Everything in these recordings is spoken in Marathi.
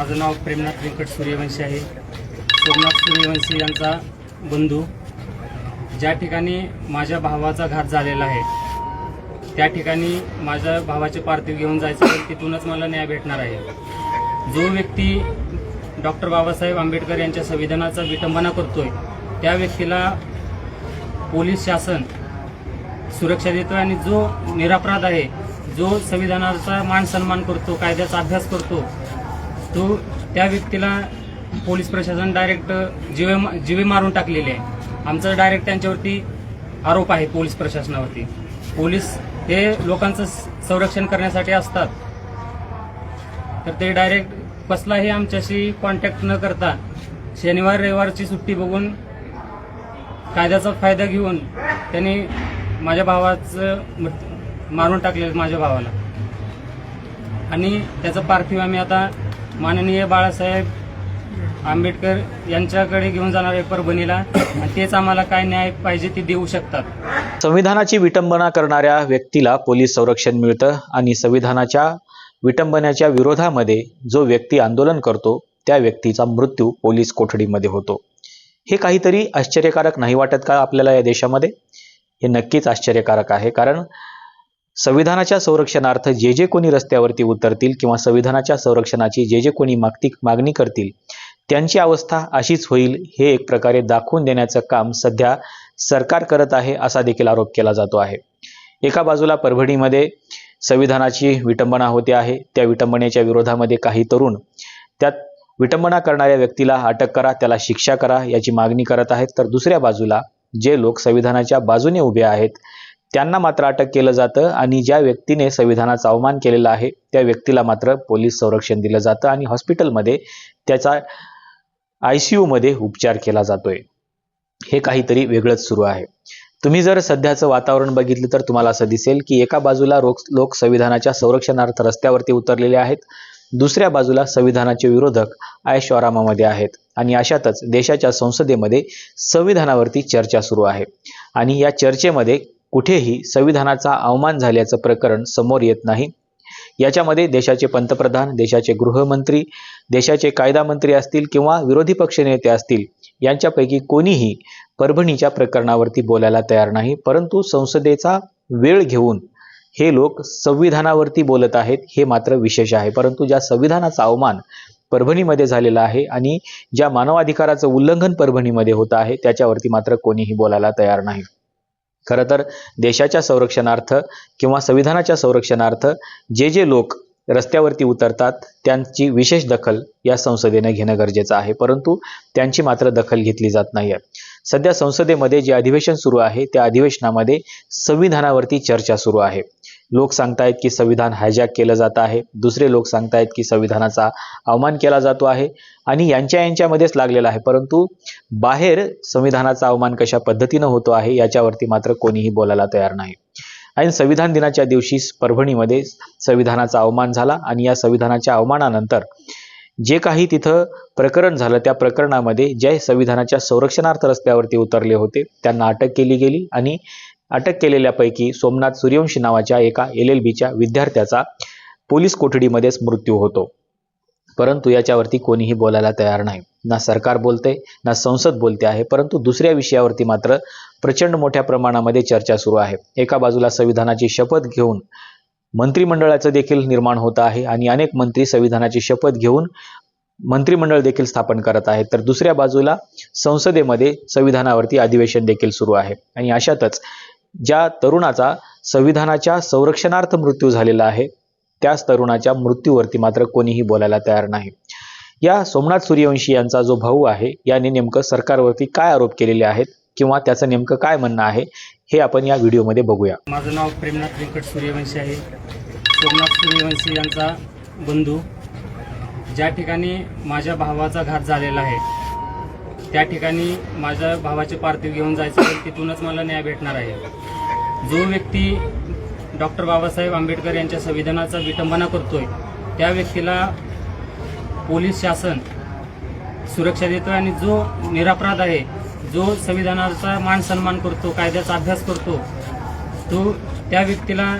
माझं नाव प्रेमनाथ व्यंकट सूर्यवंशी आहे. सोमनाथ सूर्यवंशी यांचा बंधू. ज्या ठिकाणी माझ्या भावाचा घात झालेला आहे त्या ठिकाणी माझ्या भावाचे पार्थिव घेऊन जायचं तर तिथूनच मला न्याय भेटणार आहे. जो व्यक्ती डॉक्टर बाबासाहेब आंबेडकर यांच्या संविधानाचा विटंबना करतोय त्या व्यक्तीला पोलीस शासन सुरक्षा देतोय आणि जो निरापराध आहे जो संविधानाचा मान सन्मान करतो कायद्याचा अभ्यास करतो तो त्या व्यक्तीला पोलीस प्रशासन डायरेक्ट जीवे जिवे मारून टाकलेले आहे. आमचा डायरेक्ट त्यांच्यावरती आरोप आहे पोलीस प्रशासनावरती. पोलीस हे लोकांचं स- संरक्षण करण्यासाठी असतात. तर ते डायरेक्ट कसलाही आमच्याशी कॉन्टॅक्ट न करता शनिवार रविवारची सुट्टी बघून कायद्याचा फायदा घेऊन त्यांनी माझ्या भावाचं मारून टाकले माझ्या भावाला. आणि त्याचं पार्थिव आम्ही आता माननीय बाळासाहेब आंबेडकर यांच्याकडे घेऊन जाणार आहे परभणीला तेच आम्हाला काय न्याय पाहिजे ते देऊ शकतात. संविधानाची विटंबना करणाऱ्या व्यक्तीला पोलीस संरक्षण मिळतं आणि संविधानाच्या विटंबनेच्या विरोधामध्ये जो व्यक्ती आंदोलन करतो त्या व्यक्तीचा मृत्यू पोलीस कोठडीमध्ये होतो. हे काहीतरी आश्चर्यकारक नाही वाटत का आपल्याला या देशामध्ये? हे नक्कीच आश्चर्यकारक आहे कारण संविधानाच्या संरक्षणार्थ जे जे कोणी रस्त्यावरती उतरतील किंवा संविधानाच्या संरक्षणाची जे जे कोणी मागती मागणी करतील त्यांची अवस्था अशीच होईल हे एक प्रकारे दाखवून देण्याचं काम सध्या सरकार करत आहे असा देखील आरोप केला जातो आहे. एका बाजूला परभणीमध्ये संविधानाची विटंबना होते आहे त्या विटंबनेच्या विरोधामध्ये काही तरुण त्यात विटंबना करणाऱ्या व्यक्तीला अटक करा त्याला शिक्षा करा याची मागणी करत आहेत तर दुसऱ्या बाजूला जे लोक संविधानाच्या बाजूने उभे आहेत त्यांना मात्र अटक केलं जातं आणि ज्या व्यक्तीने संविधानाचा अवमान केलेला आहे त्या व्यक्तीला मात्र पोलीस संरक्षण दिलं जातं आणि हॉस्पिटलमध्ये त्याचा आय सी यूमध्ये उपचार केला जातोय. हे काहीतरी वेगळंच सुरू आहे. तुम्ही जर सध्याचं वातावरण बघितलं तर तुम्हाला असं दिसेल की एका बाजूला रोक लोक संविधानाच्या संरक्षणार्थ रस्त्यावरती उतरलेले आहेत दुसऱ्या बाजूला संविधानाचे विरोधक आयशोरामामध्ये आहेत आणि अशातच देशाच्या संसदेमध्ये संविधानावरती चर्चा सुरू आहे. आणि या चर्चेमध्ये कुठेही संविधानाचा अवमान झाल्याचं प्रकरण समोर येत नाही. याच्यामध्ये देशाचे पंतप्रधान देशाचे गृहमंत्री देशाचे कायदा मंत्री असतील किंवा विरोधी पक्षनेते असतील यांच्यापैकी कोणीही परभणीच्या प्रकरणावरती बोलायला तयार नाही. परंतु संसदेचा वेळ घेऊन हे लोक संविधानावरती बोलत आहेत हे मात्र विशेष आहे. परंतु ज्या संविधानाचा अवमान परभणीमध्ये झालेला आहे आणि ज्या मानवाधिकाराचं उल्लंघन परभणीमध्ये होत आहे त्याच्यावरती मात्र कोणीही बोलायला तयार नाही. खरं तर देशाच्या संरक्षणार्थ किंवा संविधानाच्या संरक्षणार्थ जे जे लोक रस्त्यावरती उतरतात त्यांची विशेष दखल या संसदेने घेणं गरजेचं आहे. परंतु त्यांची मात्र दखल घेतली जात नाही आहे सध्या संसदेमध्ये जे अधिवेशन सुरू आहे त्या अधिवेशनामध्ये संविधानावरती चर्चा सुरू आहे. लोक सांगतायत की संविधान हायजॅक केलं जात आहे. दुसरे लोक सांगतायत की संविधानाचा अवमान केला जातो आहे आणि यांच्या यांच्यामध्येच लागलेला आहे. परंतु बाहेर संविधानाचा अवमान कशा पद्धतीनं होतो आहे याच्यावरती मात्र कोणीही बोलायला तयार नाही. आणि संविधान दिनाच्या दिवशी परभणीमध्ये संविधानाचा अवमान झाला आणि या संविधानाच्या अवमानानंतर जे काही तिथं प्रकरण झालं त्या प्रकरणामध्ये जे संविधानाच्या संरक्षणार्थ रस्त्यावरती उतरले होते त्यांना अटक केली गेली आणि अटक केलेल्यापैकी सोमनाथ सूर्यवंशी नावाच्या एका एल एल बीच्या विद्यार्थ्याचा पोलीस कोठडीमध्येच मृत्यू होतो. परंतु याच्यावरती कोणीही बोलायला तयार नाही. ना सरकार बोलते ना संसद बोलते आहे परंतु दुसऱ्या विषयावरती मात्र प्रचंड मोठ्या प्रमाणामध्ये चर्चा सुरू आहे. एका बाजूला संविधानाची शपथ घेऊन मंत्रिमंडळाचं देखील निर्माण होत आहे आणि अनेक मंत्री संविधानाची शपथ घेऊन मंत्रिमंडळ देखील स्थापन करत आहे. तर दुसऱ्या बाजूला संसदेमध्ये संविधानावरती अधिवेशन देखील सुरू आहे. आणि अशातच ज्या तरुणाचा संविधानाच्या संरक्षणार्थ मृत्यू झालेला आहे त्याच तरुणाच्या मृत्यूवरती मात्र कोणीही बोलायला तयार नाही. या सोमनाथ सूर्यवंशी यांचा जो भाऊ आहे याने नेमकं सरकारवरती काय आरोप केलेले आहेत किंवा त्याचं नेमकं काय म्हणणं आहे हे आपण या व्हिडिओमध्ये बघूया. माझं नाव प्रेमनाथ व्यंकट सूर्यवंशी आहे. सोमनाथ सूर्यवंशी यांचा बंधू ज्या ठिकाणी माझ्या भावाचा घात झालेला आहे त्या ठिकाणी माझ्या भावाचे पार्थिव घेऊन जायचं तर तिथूनच मला न्याय भेटणार आहे. जो व्यक्ती डॉक्टर बाबासाहेब आंबेडकर यांच्या संविधानाचा विटंबना करतोय त्या व्यक्तीला पोलीस शासन सुरक्षा देतोय आणि जो निरापराध आहे जो संविधानाचा मान सन्मान करतो कायद्याचा अभ्यास करतो तो त्या व्यक्तीला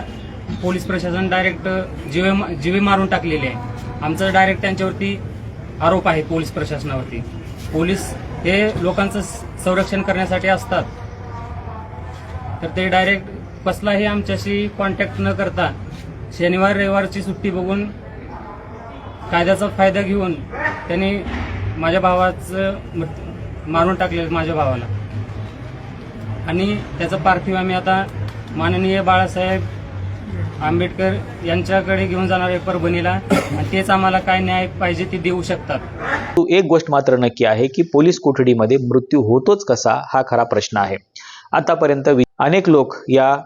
पोलीस प्रशासन डायरेक्ट जीवे जीवे मारून टाकलेले आहे. आमचा डायरेक्ट त्यांच्यावरती आरोप आहे पोलीस प्रशासनावरती. पोलीस हे लोकांचं स- संरक्षण करण्यासाठी असतात. तर ते डायरेक्ट कसलाही आमच्याशी कॉन्टॅक्ट न करता शनिवार रविवारची सुट्टी बघून कायद्याचा फायदा घेऊन त्यांनी माझ्या भावाचं मारून टाकलेलं माझ्या भावाला. आणि त्याचं पार्थिव आम्ही आता माननीय बाळासाहेब आंबेडकर यांच्याकडे घेऊन जाणार आहे परभणीला तेच आम्हाला काय न्याय पाहिजे ते देऊ शकतात. एक गोष्ट मात्र नक्की आहे की पोलीस कोठडीमध्ये मृत्यू होतोच कसा हा खरा प्रश्न आहे. आतापर्यंत अनेक लोक या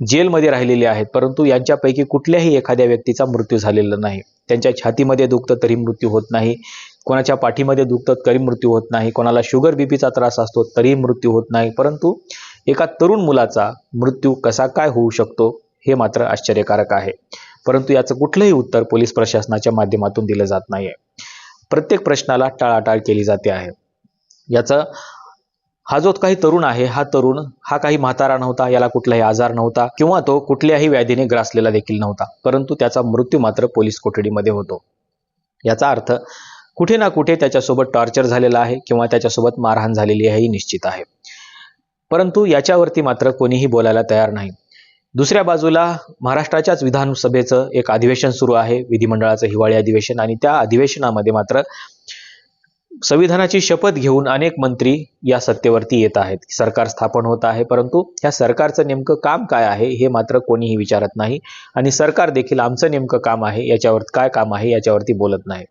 जेलमध्ये राहिलेले आहेत परंतु यांच्यापैकी कुठल्याही एखाद्या व्यक्तीचा मृत्यू झालेला नाही. त्यांच्या छातीमध्ये दुखतं तरी मृत्यू होत नाही. कोणाच्या पाठीमध्ये दुखतं तरी मृत्यू होत नाही. कोणाला शुगर बीपीचा त्रास असतो तरी मृत्यू होत नाही. परंतु एका तरुण मुलाचा मृत्यू कसा काय होऊ शकतो? हे मात्र आश्चर्यकारक आहे. परंतु याचं कुठलंही उत्तर पोलीस प्रशासनाच्या माध्यमातून दिलं जात नाही आहे प्रत्येक प्रश्नाला टाळाटाळ केली जाते आहे. याचं हा जो काही तरुण आहे हा तरुण हा काही म्हातारा नव्हता याला कुठलाही आजार नव्हता किंवा तो कुठल्याही व्याधीने ग्रासलेला देखील नव्हता परंतु त्याचा मृत्यू मात्र पोलीस कोठडीमध्ये होतो. याचा अर्थ कुठे ना कुठे त्याच्यासोबत टॉर्चर झालेला आहे किंवा त्याच्यासोबत मारहाण झालेली आहे ही निश्चित आहे. परंतु याच्यावरती मात्र कोणीही बोलायला तयार नाही. दुसऱ्या बाजूला महाराष्ट्राच्याच विधानसभेचं एक अधिवेशन सुरू आहे विधिमंडळाचं हिवाळी अधिवेशन. आणि त्या अधिवेशनामध्ये मात्र संविधानाची शपथ घेऊन अनेक मंत्री या सत्तेवरती येत आहेत. सरकार स्थापन होत आहे परंतु ह्या सरकारचं नेमकं काम काय आहे हे मात्र कोणीही विचारत नाही. आणि सरकार देखील आमचं नेमकं काम आहे याच्यावर काय काम आहे याच्यावरती बोलत नाही.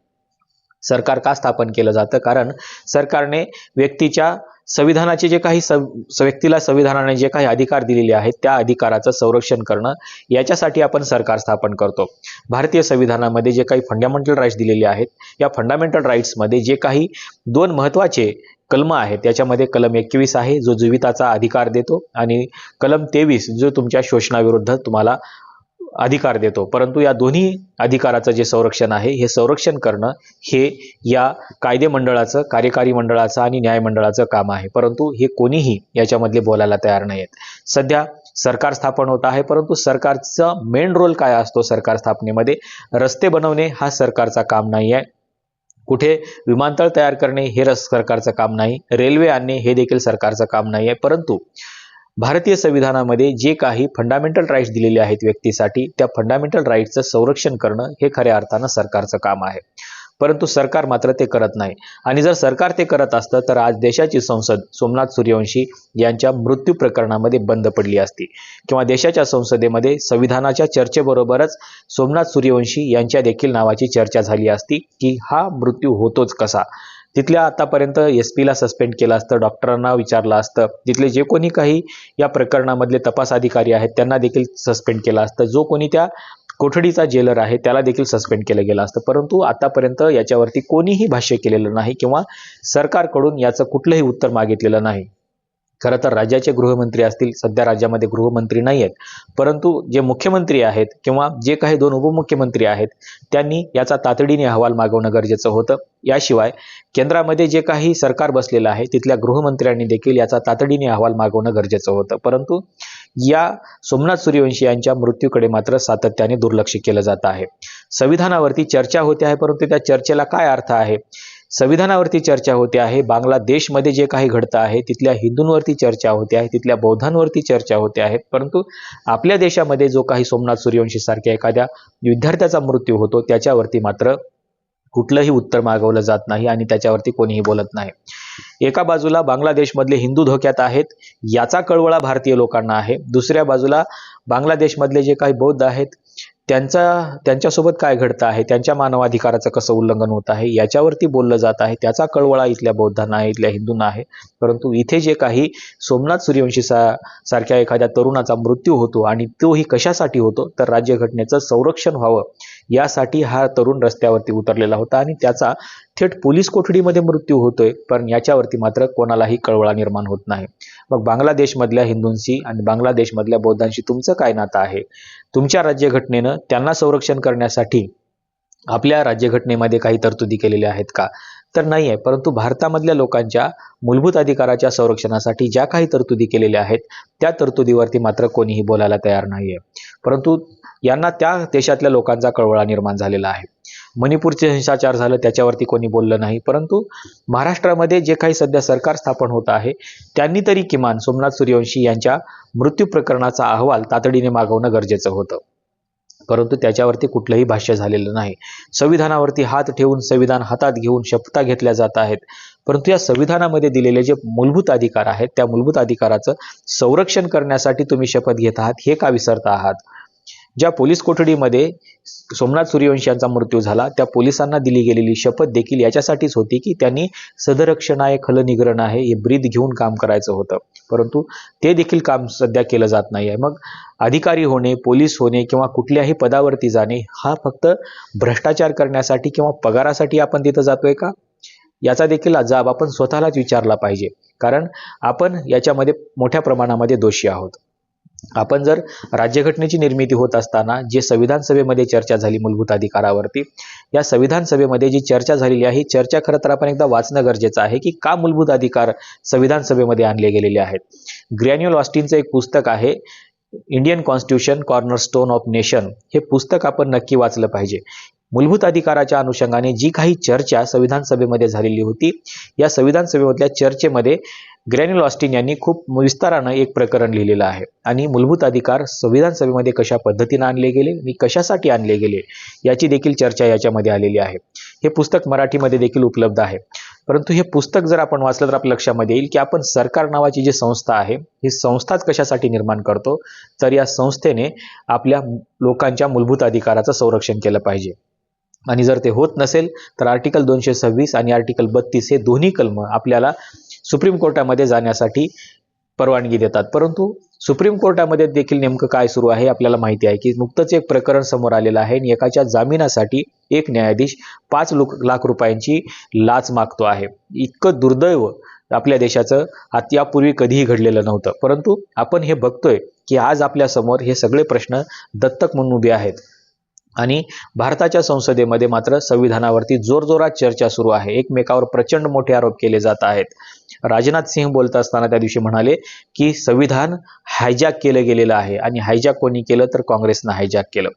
सरकार का स्थापन केलं जातं? कारण सरकारने व्यक्तीच्या संविधानाचे जे काही सं स- व्यक्तीला संविधानाने जे काही अधिकार दिलेले आहेत त्या अधिकाराचं संरक्षण करणं याच्यासाठी आपण सरकार स्थापन करतो. भारतीय संविधानामध्ये जे काही फंडामेंटल राईट्स दिलेले आहेत या फंडामेंटल राईट्समध्ये जे काही दोन महत्त्वाचे कलम आहेत त्याच्यामध्ये कलम एकवीस आहे जो जीविताचा अधिकार देतो आणि कलम तेवीस जो तुमच्या शोषणाविरुद्ध तुम्हाला अधिकार देतो. परंतु या दोन्ही अधिकाराचं जे संरक्षण आहे हे संरक्षण करणं हे या कायदे मंडळाचं कार्यकारी मंडळाचं आणि न्यायमंडळाचं काम आहे. परंतु हे कोणीही याच्यामधले बोलायला तयार नाही आहेत सध्या सरकार स्थापन होत आहे परंतु सरकारचा मेन रोल काय असतो सरकार स्थापनेमध्ये? रस्ते बनवणे हा सरकारचा काम नाही आहे कुठे विमानतळ तयार करणे हे रस सरकारचं काम नाही. रेल्वे आणणे हे देखील सरकारचं काम नाही आहे परंतु भारतीय संविधानामध्ये जे काही फंडामेंटल राईट्स दिलेले आहेत व्यक्तीसाठी त्या फंडामेंटल राईट्सचं संरक्षण करणं हे खऱ्या अर्थानं सरकारचं काम आहे. परंतु सरकार मात्र ते करत नाही. आणि जर सरकार ते करत असतं तर आज देशाची संसद सोमनाथ सूर्यवंशी यांच्या मृत्यू प्रकरणामध्ये बंद पडली असती. किंवा देशाच्या संसदेमध्ये संविधानाच्या चर्चेबरोबरच सोमनाथ सूर्यवंशी यांच्या देखील नावाची चर्चा झाली असती की हा मृत्यू होतोच कसा? तिथल्या आतापर्यंत एस पीला सस्पेंड केलं असतं डॉक्टरांना विचारलं असतं. तिथले जे कोणी काही या प्रकरणामधले तपास अधिकारी आहेत त्यांना देखील सस्पेंड केलं असतं. जो कोणी त्या कोठडीचा जेलर आहे त्याला देखील सस्पेंड केलं गेलं असतं. परंतु आतापर्यंत याच्यावरती कोणीही भाष्य केलेलं नाही किंवा सरकारकडून याचं कुठलंही उत्तर मागितलेलं नाही. खरं तर राज्याचे गृहमंत्री असतील सध्या राज्यामध्ये गृहमंत्री नाही आहेत परंतु जे मुख्यमंत्री आहेत किंवा जे काही दोन उपमुख्यमंत्री आहेत त्यांनी याचा तातडीने अहवाल मागवणं गरजेचं होतं. याशिवाय केंद्रामध्ये जे काही सरकार बसलेलं आहे तिथल्या गृहमंत्र्यांनी देखील याचा तातडीने अहवाल मागवणं गरजेचं होतं. परंतु या सोमनाथ सूर्यवंशी यांच्या मृत्यूकडे मात्र सातत्याने दुर्लक्ष केलं जात आहे. संविधानावरती चर्चा होते आहे परंतु त्या चर्चेला काय अर्थ आहे? संविधानावरती चर्चा होते आहे बांगलादेशमध्ये जे काही घडतं आहे तिथल्या हिंदूंवरती चर्चा होते आहे तिथल्या बौद्धांवरती चर्चा होते आहे परंतु आपल्या देशामध्ये जो काही सोमनाथ सूर्यवंशी सारख्या एखाद्या विद्यार्थ्याचा मृत्यू होतो त्याच्यावरती मात्र कुठलंही उत्तर मागवलं जात नाही आणि त्याच्यावरती कोणीही बोलत नाही. एका बाजूला बांगलादेशमधले हिंदू धोक्यात आहेत याचा कळवळा भारतीय लोकांना आहे. दुसऱ्या बाजूला बांगलादेशमधले जे काही बौद्ध आहेत त्यांचा त्यांच्यासोबत काय घडतं आहे? त्यांच्या मानवाधिकाराचं कसं उल्लंघन होत आहे? याच्यावरती बोललं जात आहे. त्याचा कळवळा इथल्या बौद्धांना आहे इथल्या हिंदूंना आहे. परंतु इथे जे काही सोमनाथ सूर्यवंशी सा सारख्या एखाद्या तरुणाचा मृत्यू होतो आणि तोही कशासाठी होतो? तर राज्यघटनेचं संरक्षण व्हावं यासाठी हा तरुण रस्त्यावरती उतरलेला होता आणि त्याचा थेट पोलीस कोठडीमध्ये मृत्यू होतोय. पण याच्यावरती मात्र कोणालाही कळवळा निर्माण होत नाही. मग बांगलादेशमधल्या हिंदूंशी आणि बांगलादेशमधल्या बौद्धांशी तुमचं काय नातं आहे? तुमच्या राज्यघटनेनं त्यांना संरक्षण करण्यासाठी आपल्या राज्यघटनेमध्ये काही तरतुदी केलेल्या आहेत का? तर नाही आहे परंतु भारतामधल्या लोकांच्या मूलभूत अधिकाराच्या संरक्षणासाठी ज्या काही तरतुदी केलेल्या आहेत त्या तरतुदीवरती मात्र कोणीही बोलायला तयार नाही आहे परंतु यांना त्या देशातल्या लोकांचा कळवळा निर्माण झालेला आहे. मणिपूरचे हिंसाचार झालं त्याच्यावरती कोणी बोललं नाही. परंतु महाराष्ट्रामध्ये जे काही सध्या सरकार स्थापन होत आहे त्यांनी तरी किमान सोमनाथ सूर्यवंशी यांच्या मृत्यू प्रकरणाचा अहवाल तातडीने मागवणं गरजेचं होतं. परंतु त्याच्यावरती कुठलंही भाष्य झालेलं नाही. संविधानावरती हात ठेवून संविधान हातात घेऊन शपथा घेतल्या जात आहेत. परंतु या संविधानामध्ये दिलेले जे मूलभूत अधिकार आहेत त्या मूलभूत अधिकाराचं संरक्षण करण्यासाठी तुम्ही शपथ घेत आहात हे का विसरत आहात? ज्या पोलीस कोठडीमध्ये सोमनाथ सूर्यवंशी यांचा मृत्यू झाला त्या पोलिसांना दिली गेलेली शपथ देखील याच्यासाठीच होती की त्यांनी सदरक्षण आहे खलनिग्रहण आहे हे ब्रीद घेऊन काम करायचं होतं. परंतु ते देखील काम सध्या केलं जात नाही आहे मग अधिकारी होणे पोलीस होणे किंवा कुठल्याही पदावरती जाणे हा फक्त भ्रष्टाचार करण्यासाठी किंवा पगारासाठी आपण तिथं जातोय का? याचा देखील जाब आपण स्वतःलाच विचारला पाहिजे. कारण आपण याच्यामध्ये मोठ्या प्रमाणामध्ये दोषी आहोत. आपण जर राज्यघटनेची निर्मिती होत असताना जे संविधान सभेमध्ये चर्चा झाली मूलभूत अधिकारावरती या संविधान सभेमध्ये जी चर्चा झालेली आहे ही चर्चा खरं तर आपण एकदा वाचणं गरजेचं आहे की का मूलभूत अधिकार संविधान सभेमध्ये आणले गेलेले आहेत. ग्रॅन्युअल ऑस्टिनचं एक पुस्तक आहे Indian constitution cornerstone of nation. हे पुस्तक आपण नक्की वाचलं पाहिजे. मूलभूत अधिकाराच्या अनुषंगाने जी काही चर्चा संविधान सभेमध्ये झालेली होती या संविधान सभेमधल्या चर्चेमध्ये ग्रॅन्युल ऑस्टिन यांनी खूप विस्तारानं एक प्रकरण लिहिलेलं आहे. आणि मूलभूत अधिकार संविधान सभेमध्ये कशा पद्धतीनं आणले गेले आणि कशासाठी आणले गेले याची देखील चर्चा याच्यामध्ये आलेली आहे. हे पुस्तक मराठीमध्ये देखील उपलब्ध आहे. परंतु हे पुस्तक जर आपण वाचलं तर आपल्या लक्षामध्ये येईल की आपण सरकार नावाची जी संस्था आहे ही संस्थाच कशासाठी निर्माण करतो? तर या संस्थेने आपल्या लोकांच्या मूलभूत अधिकाराचं संरक्षण केलं पाहिजे. आणि जर ते होत नसेल तर आर्टिकल दोनशे सव्वीस आणि आर्टिकल बत्तीस हे दोन्ही कलम आपल्याला सुप्रीम कोर्टामध्ये जाण्यासाठी परवानगी देतात. परंतु सुप्रीम कोर्टामध्ये देखील नेमकं काय सुरू आहे आपल्याला माहिती आहे की नुकतंच एक प्रकरण समोर आलेलं आहे आणि एकाच्या जामिनासाठी एक न्यायाधीश पाच लोक लाख रुपयांची लाच मागतो आहे. इतकं दुर्दैव आपल्या देशाचं आत यापूर्वी कधीही घडलेलं नव्हतं. परंतु आपण हे बघतोय की आज आपल्यासमोर हे सगळे प्रश्न दत्तक म्हणून उभे आहेत. आणि भारताच्या संसदेमध्ये मात्र संविधानावरती जोरजोरात चर्चा सुरू आहे. एकमेकावर प्रचंड मोठे आरोप केले जात आहेत. राजनाथ सिंह बोलत असताना त्या दिवशी म्हणाले की संविधान हायजॅक केलं गेलेलं आहे आणि हायजॅक कोणी केलं तर काँग्रेसनं हायजॅक केलं.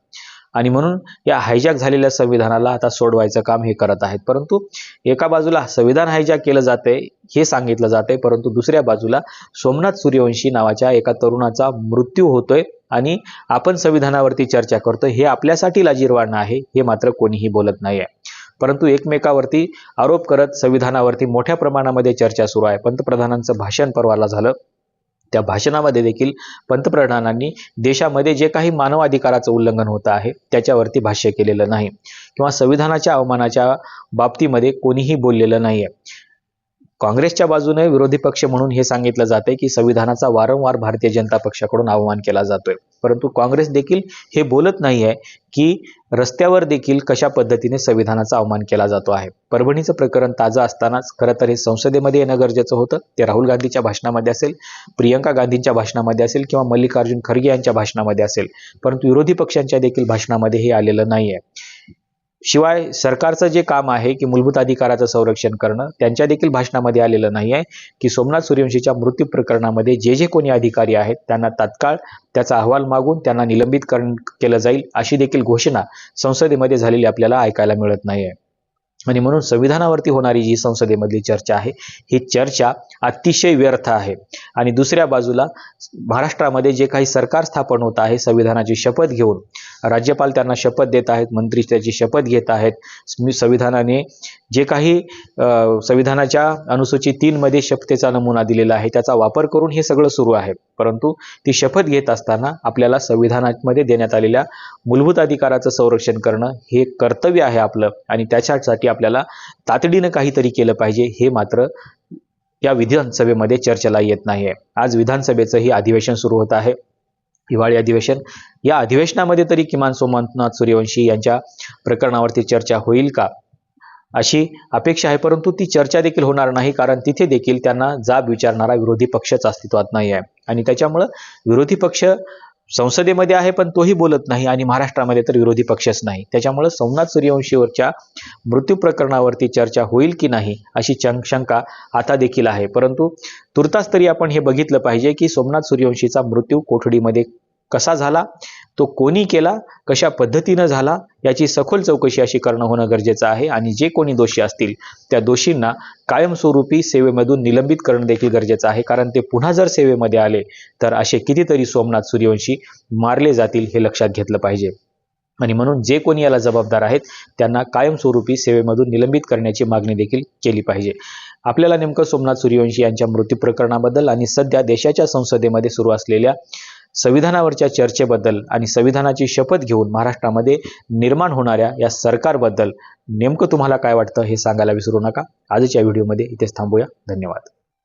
आणि म्हणून या हायजॅक झालेल्या संविधानाला आता सोडवायचं काम हे करत आहेत. परंतु एका बाजूला संविधान हायजॅक केलं जाते हे सांगितलं जाते परंतु दुसऱ्या बाजूला सोमनाथ सूर्यवंशी नावाच्या एका तरुणाचा मृत्यू होतोय आणि आपण संविधानावरती चर्चा करतो हे आपल्यासाठी लाजीरवाणं आहे हे मात्र कोणीही बोलत नाही आहे परंतु एकमेकावरती आरोप करत संविधानावरती मोठ्या प्रमाणामध्ये चर्चा सुरू आहे. पंतप्रधानांचं भाषण परवाला झालं. त्या भाषणामध्ये देखील पंतप्रधानांनी देशामध्ये जे काही मानवाधिकाराचं उल्लंघन होतं आहे त्याच्यावरती भाष्य केलेलं नाही. किंवा संविधानाच्या अवमानाच्या बाबतीमध्ये कोणीही बोललेलं नाही आहे काँग्रेसच्या बाजूने विरोधी पक्ष म्हणून हे सांगितलं जाते की संविधानाचा वारंवार भारतीय जनता पक्षाकडून अवमान केला जातोय. परंतु काँग्रेस देखील हे बोलत नाही आहे की रस्त्यावर देखील कशा पद्धतीने संविधानाचा अवमान केला जातो आहे. परभणीचं प्रकरण ताजं असतानाच खरं तर हे संसदेमध्ये येणं गरजेचं होतं. ते राहुल गांधीच्या भाषणामध्ये असेल प्रियंका गांधींच्या भाषणामध्ये असेल किंवा मल्लिकार्जुन खरगे यांच्या भाषणामध्ये असेल. परंतु विरोधी पक्षांच्या देखील भाषणामध्ये हे आलेलं नाही आहे शिवाय सरकारचं जे काम आहे की मूलभूत अधिकाराचं संरक्षण करणं त्यांच्या देखील भाषणामध्ये आलेलं नाही आहे की सोमनाथ सूर्यवंशीच्या मृत्यू प्रकरणामध्ये जे जे कोणी अधिकारी आहेत त्यांना तात्काळ त्याचा अहवाल मागून त्यांना निलंबित करण केलं जाईल अशी देखील घोषणा संसदेमध्ये झालेली आपल्याला ऐकायला मिळत नाही आहे आणि म्हणून संविधानावरती होणारी जी संसदेमधली चर्चा आहे ही चर्चा अतिशय व्यर्थ आहे. आणि दुसऱ्या बाजूला महाराष्ट्रामध्ये जे काही सरकार स्थापन होत आहे संविधानाची शपथ घेऊन राज्यपाल त्यांना शपथ देत आहेत मंत्री त्याची शपथ घेत आहेत संविधानाने जे काही संविधानाच्या अनुसूचित तीनमध्ये शपथेचा नमुना दिलेला आहे त्याचा वापर करून हे सगळं सुरू आहे. परंतु ती शपथ घेत असताना आपल्याला संविधानामध्ये देण्यात आलेल्या मूलभूत अधिकाराचं संरक्षण करणं हे कर्तव्य आहे आपलं आणि त्याच्यासाठी आपल्याला तातडीनं काहीतरी केलं पाहिजे हे मात्र या विधानसभेमध्ये चर्चेला येत नाही आहे आज विधानसभेचंही अधिवेशन सुरू होत आहे. हिवाळी अधिवेशन. या अधिवेशनामध्ये तरी किमान सोमनाथ सूर्यवंशी यांच्या प्रकरणावरती चर्चा होईल का? अशी अपेक्षा आहे परंतु ती चर्चा देखील होणार नाही कारण तिथे देखील त्यांना जाब विचारणारा विरोधी पक्षच अस्तित्वात नाही आहे. आणि त्याच्यामुळं विरोधी पक्ष संसदेमध्ये आहे पण तोही बोलत नाही आणि महाराष्ट्रामध्ये तर विरोधी पक्षच नाही. त्याच्यामुळं सोमनाथ सूर्यवंशीवरच्या मृत्यू प्रकरणावरती चर्चा होईल की नाही अशी शंका आता देखील आहे. परंतु तुर्तास तरी आपण हे बघितलं पाहिजे की सोमनाथ सूर्यवंशीचा मृत्यू कोठडीमध्ये कसा झाला? तो कोणी केला कशा पद्धतीनं झाला याची सखोल चौकशी अशी करणं होणं गरजेचं आहे आणि जे कोणी दोषी असतील त्या दोषींना कायमस्वरूपी सेवेमधून निलंबित करणं देखील गरजेचं आहे. कारण ते पुन्हा जर सेवेमध्ये आले तर असे कितीतरी सोमनाथ सूर्यवंशी मारले जातील हे लक्षात घेतलं पाहिजे. आणि म्हणून जे कोणी याला जबाबदार आहेत त्यांना कायमस्वरूपी सेवेमधून निलंबित करण्याची मागणी देखील केली पाहिजे. आपल्याला नेमकं सोमनाथ सूर्यवंशी यांच्या मृत्यू प्रकरणाबद्दल आणि सध्या देशाच्या संसदेमध्ये सुरू असलेल्या संविधानावरच्या चर्चेबद्दल आणि संविधानाची शपथ घेऊन महाराष्ट्रामध्ये निर्माण होणाऱ्या या सरकारबद्दल नेमकं तुम्हाला काय वाटतं हे सांगायला विसरू नका. आजच्या व्हिडिओमध्ये इथेच थांबूया. धन्यवाद.